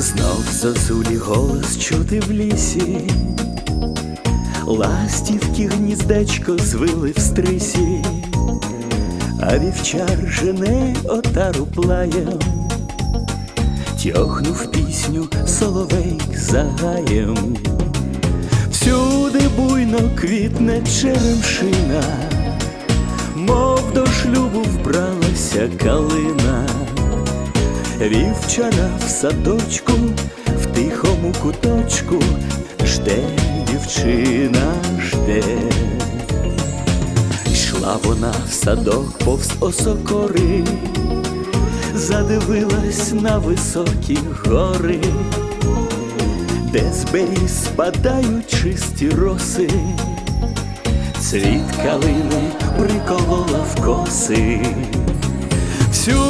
Знов зозулі голос чути в лісі, ластівки гніздечко звили в стрисі, а вівчар жене отару плаєм, тьохнув пісню соловей за гаєм. Всюди буйно квітне черемшина, мов до шлюбу вбралася калина, вівчара в садочку, в тихому куточку, жде дівчина, жде. Йшла вона в садок повз осокори, задивилась на високі гори де з беріз спадають чисті роси, цвіт калини приколола в коси, буй